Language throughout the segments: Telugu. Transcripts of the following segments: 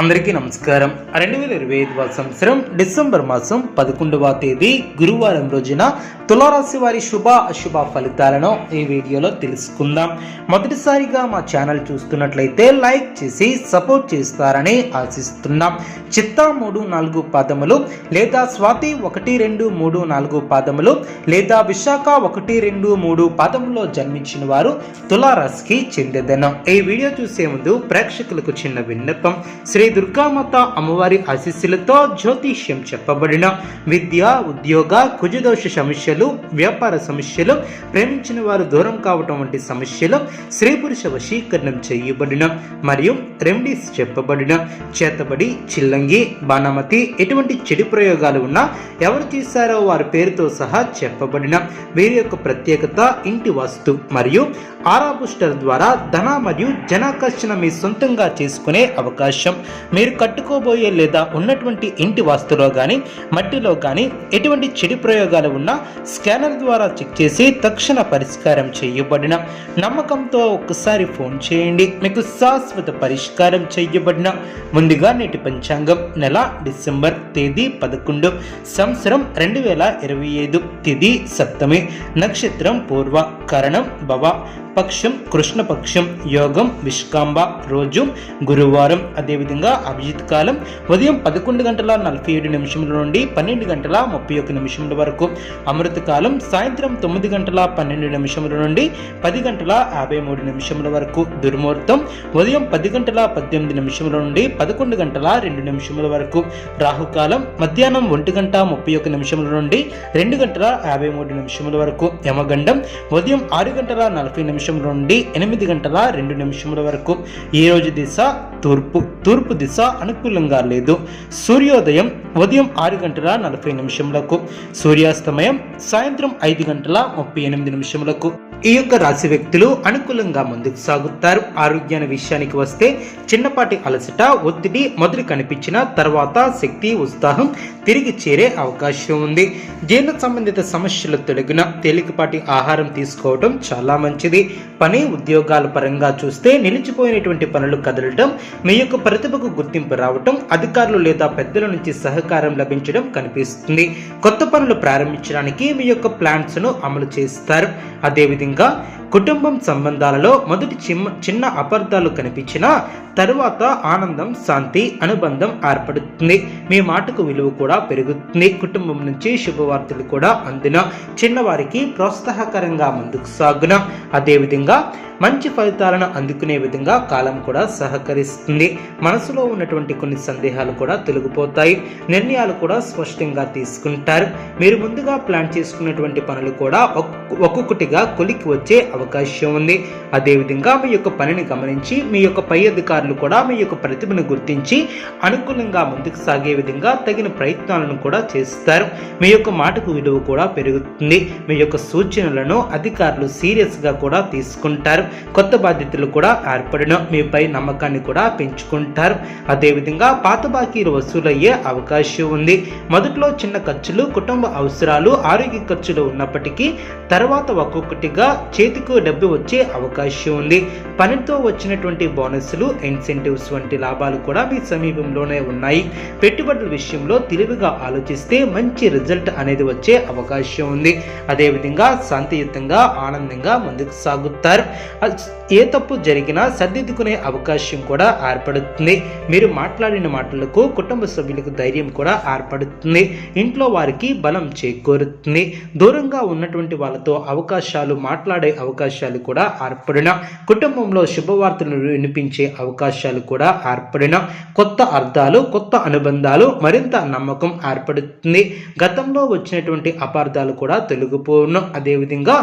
అందరికీ నమస్కారం. రెండు వేల ఇరవై ఐదవ సంవత్సరం డిసెంబర్ మాసం పదకొండవ తేదీ గురువారం రోజున తులారాశి వారి శుభ అశుభ ఫలితాలను ఈ వీడియోలో తెలుసుకుందాం. మొదటిసారిగా మా ఛానల్ చూస్తున్నట్లయితే లైక్ చేసి సపోర్ట్ చేస్తారని ఆశిస్తున్నాం. చిత్తా మూడు నాలుగు పాదములు లేదా స్వాతి ఒకటి రెండు మూడు నాలుగు పాదములు లేదా విశాఖ ఒకటి రెండు మూడు పాదములో జన్మించిన వారు తులారాశికి చెందేదనం. ఈ వీడియో చూసే ముందు ప్రేక్షకులకు చిన్న విన్నపం. శ్రీ దుర్గామాత అమ్మవారి ఆశీస్సులతో జ్యోతిష్యం చెప్పబడిన విద్య ఉద్యోగ కుజదోష సమస్యలు వ్యాపార సమస్యలు ప్రేమించిన వారు దూరం కావటం వంటి సమస్యలు స్త్రీ పురుష వశీకరణం చేయబడిన మరియు రెమెడీస్ చెప్పబడిన చేతబడి చిల్లంగి బాణమతి ఎటువంటి చెడు ప్రయోగాలు ఉన్నా ఎవరు చేశారో వారి పేరుతో సహా చెప్పబడిన వీరి యొక్క ప్రత్యేకత ఇంటి వాస్తు మరియు ఆరా బూస్టర్ ద్వారా ధన మరియు జనాకర్షణ మీ సొంతంగా చేసుకునే అవకాశం. మీరు కట్టుకోబోయే లేదా ఉన్నటువంటి ఇంటి వాస్తులో కానీ మట్టిలో కానీ ఎటువంటి చెడు ప్రయోగాలు ఉన్నా స్కానర్ ద్వారా చెక్ చేసి తక్షణ పరిష్కారం చేయబడిన నమ్మకంతో ఒక్కసారి ఫోన్ చేయండి. మీకు శాశ్వత పరిష్కారం చేయబడిన ముందుగా నేటి పంచాంగం నెల డిసెంబర్ తేదీ పదకొండు సంవత్సరం రెండు వేల ఇరవై ఐదు. తిది సప్తమి నక్షత్రం పూర్వ కరణం భవ పక్షం కృష్ణపక్షం యోగం విష్కాంబ రోజు గురువారం అదేవిధంగా అభిజిత్ కాలం ఉదయం పదకొండు గంటల నలభై ఏడు నిమిషముల నుండి పన్నెండు గంటల ముప్పై ఒక్క నిమిషముల వరకు. అమృత కాలం సాయంత్రం తొమ్మిది గంటల పన్నెండు నిమిషముల నుండి పది గంటల యాభై మూడు నిమిషముల వరకు. దుర్ముహూర్తం ఉదయం పది గంటల పద్దెనిమిది నిమిషముల నుండి పదకొండు గంటల రెండు నిమిషముల వరకు. రాహుకాలం మధ్యాహ్నం ఒంటి గంట ముప్పై ఒక్క నిమిషముల నుండి రెండు గంటల యాభై మూడు నిమిషముల వరకు యమగండం ఉదయం ఆరు గంటల నలభై నిమిషముల నుండి ఎనిమిది గంటల రెండు నిమిషముల వరకు ఈ రోజు దిశ తూర్పు తూర్పు దిశ అనుకూలంగా లేదు. సూర్యోదయం ఉదయం ఆరు గంటల నలభై నిమిషములకు సూర్యాస్తమయం సాయంత్రం ఐదు గంటల ముప్పై ఎనిమిది నిమిషములకు. ఈ యొక్క రాశి వ్యక్తులు అనుకూలంగా ముందుకు సాగుతారు. ఆరోగ్యాన్ని విషయానికి వస్తే చిన్నపాటి అలసట ఒత్తిడి మొదలు కనిపించిన తర్వాత శక్తి ఉత్సాహం తిరిగి చేరే అవకాశం ఉంది. జీర్ణ సంబంధిత సమస్యలు తొలగిన తేలికపాటి ఆహారం తీసుకోవడం చాలా మంచిది. పని ఉద్యోగాల పరంగా చూస్తే నిలిచిపోయినటువంటి పనులు కదలటం మీ యొక్క ప్రతిభకు గుర్తింపు రావటం అధికారులు లేదా పెద్దల నుంచి సహకారం లభించడం కనిపిస్తుంది. కొత్త పనులు ప్రారంభించడానికి మీ యొక్క ప్లాన్స్ను అమలు చేస్తారు. అదేవిధంగా కుటుంబం సంబంధాలలో మొదటి చిన్న చిన్న అపార్థాలు కనిపించినా తరువాత ఆనందం శాంతి అనుబంధం ఏర్పడుతుంది. మీ మాటకు విలువ కూడా పెరుగుతుంది. కుటుంబం నుంచి శుభవార్తలు కూడా అందిన చిన్నవారికి ప్రోత్సాహకరంగా ముందుకు సాగున. అదేవిధంగా మంచి ఫలితాలను అందుకునే విధంగా కాలం కూడా సహకరిస్తుంది. మనసులో ఉన్నటువంటి కొన్ని సందేహాలు కూడా తొలగిపోతాయి. నిర్ణయాలు కూడా స్పష్టంగా తీసుకుంటారు. మీరు ముందుగా ప్లాన్ చేసుకున్నటువంటి పనులు కూడా ఒక్కొక్కటిగా కొలికి వచ్చే అవకాశం ఉంది. అదేవిధంగా మీ యొక్క పనిని గమనించి మీ యొక్క పై అధికారులు కూడా మీ యొక్క ప్రతిభను గుర్తించి అనుకూలంగా ముందుకు సాగే విధంగా తగిన ప్రయత్నాలను కూడా చేస్తారు. మీ యొక్క మాటకు విలువ కూడా పెరుగుతుంది. మీ యొక్క సూచనలను అధికారులు సీరియస్గా కూడా తీసుకుంటారు. కొత్త బాధ్యతలు కూడా ఏర్పడిన మీపై నమ్మకాన్ని కూడా పెంచుకుంటారు. అదేవిధంగా పాత బాకీలు వసూలయ్యే అవకాశం ఉంది. మొదట్లో చిన్న ఖర్చులు కుటుంబ అవసరాలు ఆరోగ్య ఖర్చులు ఉన్నప్పటికీ తర్వాత ఒక్కొక్కటిగా చేతికి డబ్బు వచ్చే అవకాశం ఉంది. పనితో వచ్చినటువంటి బోనస్లు ఇన్సెంటివ్స్ వంటి లాభాలు కూడా మీ సమీపంలోనే ఉన్నాయి. పెట్టుబడుల విషయంలో తెలివిగా ఆలోచిస్తే మంచి రిజల్ట్ అనేది వచ్చే అవకాశం ఉంది. అదేవిధంగా శాంతియుతంగా ఆనందంగా ముందుకు సాగుతారు. ఏ తప్పు జరిగినా సర్దిద్దుకునే అవకాశం కూడా ఏర్పడుతుంది. మీరు మాట్లాడిన మాటలకు కుటుంబ సభ్యులకు ధైర్యం కూడా ఏర్పడుతుంది. ఇంట్లో వారికి బలం చేకూరుతుంది. దూరంగా ఉన్నటువంటి వాళ్ళతో అవకాశాలు మాట్లాడే అవకాశాలు కూడా ఏర్పడిన కుటుంబం కుటుంబంలో శుభవార్తలు వినిపించే అవకాశాలు కూడా ఏర్పడిన కొత్త అర్థాలు కొత్త అనుబంధాలు మరింత నమ్మకం ఏర్పడుతుంది. గతంలో వచ్చినటువంటి అపార్థాలు కూడా తొలగిపోను. అదేవిధంగా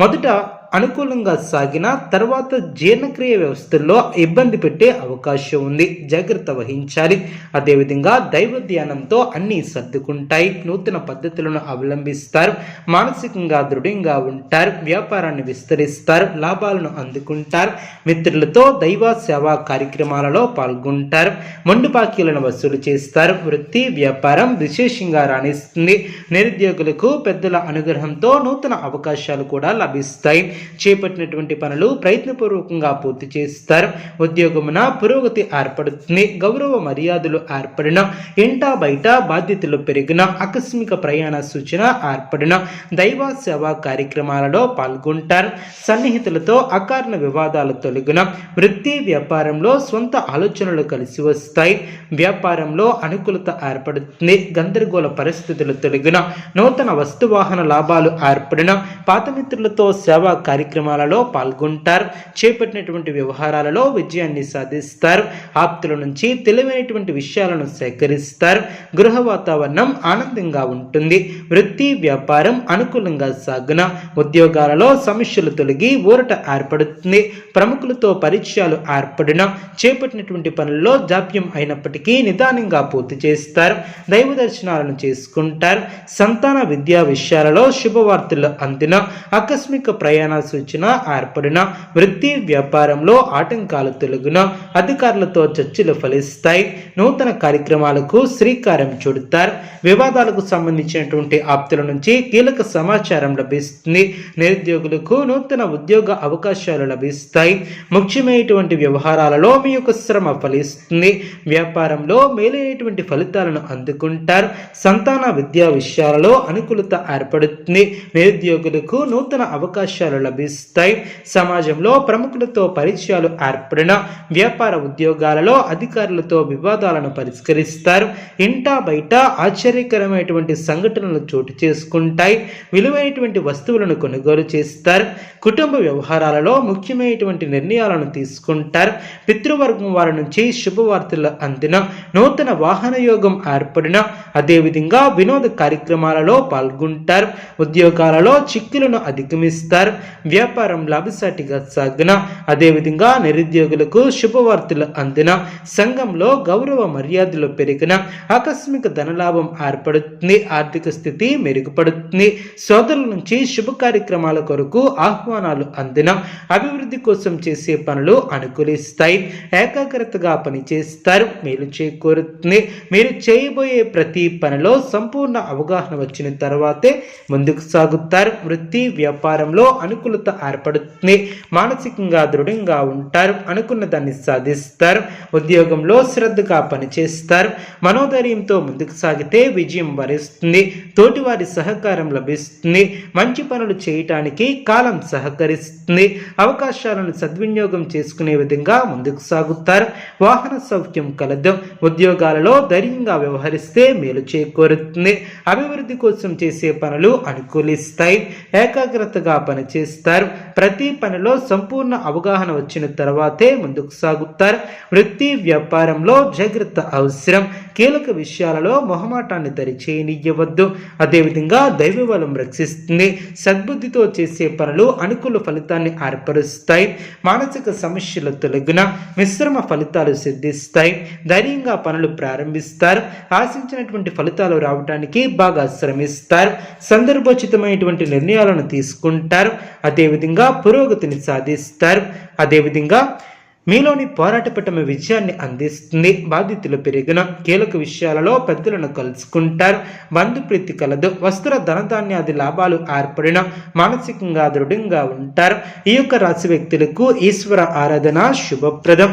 మొదట అనుకూలంగా సాగిన తర్వాత జీర్ణక్రియ వ్యవస్థల్లో ఇబ్బంది పెట్టే అవకాశం ఉంది. జాగ్రత్త వహించాలి. అదేవిధంగా దైవ ధ్యానంతో అన్నీ సర్దుకుంటాయి. నూతన పద్ధతులను అవలంబిస్తారు. మానసికంగా దృఢంగా ఉంటారు. వ్యాపారాన్ని విస్తరిస్తారు. లాభాలను అందుకుంటారు. మిత్రులతో దైవ సేవా కార్యక్రమాలలో పాల్గొంటారు. మొండు బాకీలను వసూలు చేస్తారు. వృత్తి వ్యాపారం విశేషంగా రాణిస్తుంది. నిరుద్యోగులకు పెద్దల అనుగ్రహంతో నూతన అవకాశాలు కూడా లభిస్తాయి. చేపట్టినటువంటి పనులు ప్రయత్నపూర్వకంగా పూర్తి చేస్తారు. ఉద్యోగమున పురోగతి ఏర్పడుతుంది. గౌరవ మర్యాదలు ఏర్పడిన ఇంటా బయట బాధ్యతలు పెరిగిన ఆకస్మిక ప్రయాణ సూచన ఏర్పడిన దైవ సేవా కార్యక్రమాలలో పాల్గొంటారు. సన్నిహితులతో అకారణ వివాదాలు తొలగిన వృత్తి వ్యాపారంలో సొంత ఆలోచనలు కలిసి వస్తాయి. వ్యాపారంలో అనుకూలత ఏర్పడుతుంది. గందరగోళ పరిస్థితులు తొలగిన నూతన వస్తువాహన లాభాలు ఏర్పడిన పాత మిత్రులతో సేవా కార్యక్రమాలలో పాల్గొంటారు. చేపట్టినటువంటి వ్యవహారాలలో విజయాన్ని సాధిస్తారు. ఆప్తుల నుంచి తెలివైనటువంటి విషయాలను సేకరిస్తారు. గృహ వాతావరణం ఆనందంగా ఉంటుంది. వృత్తి వ్యాపారం అనుకూలంగా సాగున ఉద్యోగాలలో సమస్యలు తొలగి ఊరట ఏర్పడుతుంది. ప్రముఖులతో పరిచయాలు ఏర్పడిన చేపట్టినటువంటి పనుల్లో జాప్యం అయినప్పటికీ నిదానంగా పూర్తి చేస్తారు. దైవ దర్శనాలను చేసుకుంటారు. సంతాన విద్యా విషయాలలో శుభవార్తలు అందిన ఆకస్మిక ప్రయాణ సూచన ఏర్పడిన వృత్తి వ్యాపారంలో ఆటంకాలు తొలగిన అధికారులతో చర్చలు ఫలిస్తాయి. నూతన కార్యక్రమాలకు శ్రీకారం చుడతారు. వివాదాలకు సంబంధించినటువంటి ఆప్తుల నుంచి కీలక సమాచారం లభిస్తుంది. నిరుద్యోగులకు నూతన ఉద్యోగ అవకాశాలు లభిస్తాయి. ముఖ్యమైనటువంటి వ్యవహారాలలో మీ యొక్క శ్రమ ఫలిస్తుంది. వ్యాపారంలో మేలైనటువంటి ఫలితాలను అందుకుంటారు. సంతాన విద్యా విషయాలలో అనుకూలత ఏర్పడుతుంది. నిరుద్యోగులకు నూతన అవకాశాలు లభిస్తాయి. సమాజంలో ప్రముఖులతో పరిచయాలు ఏర్పడిన వ్యాపార ఉద్యోగాలలో అధికారులతో వివాదాలను పరిష్కరిస్తారు. ఇంటా బయట ఆశ్చర్యకరమైనటువంటి సంఘటనలు చోటు చేసుకుంటాయి. విలువైనటువంటి వస్తువులను కొనుగోలు చేస్తారు. కుటుంబ వ్యవహారాలలో ముఖ్యమైనటువంటి నిర్ణయాలను తీసుకుంటారు. పితృవర్గం వారి నుంచి శుభవార్తలు అందిన నూతన వాహన యోగం ఏర్పడిన అదేవిధంగా వినోద కార్యక్రమాలలో పాల్గొంటారు. ఉద్యోగాలలో చిక్కులను అధిగమిస్తారు. వ్యాపారం లాభసాటిగా సాగిన అదేవిధంగా నిరుద్యోగులకు శుభవార్తలు అందిన సంఘంలో గౌరవ మర్యాదలు పెరిగిన ఆకస్మిక ధనలాభం ఏర్పడుతుంది ఆర్థిక స్థితి మెరుగుపడుతుంది. సోదరుల నుంచి శుభ కార్యక్రమాల కొరకు ఆహ్వానాలు అందిన అభివృద్ధి కోసం చేసే పనులు అనుకూలిస్తాయి. ఏకాగ్రతగా పనిచేస్తారు. మేలు చేకూరుతుంది. మీరు చేయబోయే ప్రతి పనిలో సంపూర్ణ అవగాహన వచ్చిన తర్వాతే ముందుకు సాగుతారు. వృత్తి వ్యాపారంలో అనుకూలత ఏర్పడుతుంది. మానసికంగా దృఢంగా ఉంటారు అనుకున్న దాన్ని సాధిస్తారు ఉద్యోగంలో శ్రద్ధగా పనిచేస్తారు మనోధైర్యంతో ముందుకు సాగితే విజయం వరిస్తుంది తోటివారి సహకారం లభిస్తుంది మంచి పనులు చేయటానికి కాలం సహకరిస్తుంది అవకాశాలను సద్వినియోగం చేసుకునే విధంగా ముందుకు సాగుతారు వాహన సౌఖ్యం కలదు ఉద్యోగాలలో ధైర్యంగా వ్యవహరిస్తే మేలు చేకూరుతుంది అభివృద్ధి కోసం చేసే పనులు అనుకూలిస్తాయి ఏకాగ్రతగా పనిచేస్తారు ప్రతి పనిలో సంపూర్ణ అవగాహన వచ్చిన తర్వాతే ముందుకు సాగుతారు. వృత్తి వ్యాపారంలో జాగ్రత్త అవసరం. కీలక విషయాలలో మొహమాటాన్ని దరిచేయనియ్యవద్దు అదేవిధంగా దైవబలం రక్షిస్తుంది. సద్బుద్ధితో చేసే పనులు అనుకూల ఫలితాన్ని ఏర్పరుస్తాయి. మానసిక సమస్యల తొలగిన మిశ్రమ ఫలితాలు సిద్ధిస్తాయి. ధైర్యంగా పనులు ప్రారంభిస్తారు. ఆశించినటువంటి ఫలితాలు రావడానికి బాగా శ్రమిస్తారు. సందర్భోచితమైనటువంటి నిర్ణయాలను తీసుకుంటారు. అదేవిధంగా పురోగతిని సాధిస్తారు. అదేవిధంగా మీలోని పోరాటపటమ విజయాన్ని అందిస్తుంది. బాధితులు పెరిగిన కీలక విషయాలలో పెద్దలను కలుసుకుంటారు. బంధుప్రీతి కలదు. వస్త్ర ధనధాన్యాది లాభాలు ఏర్పడిన మానసికంగా దృఢంగా ఉంటారు. ఈ యొక్క రాశి వ్యక్తులకు ఈశ్వర ఆరాధన శుభప్రదం.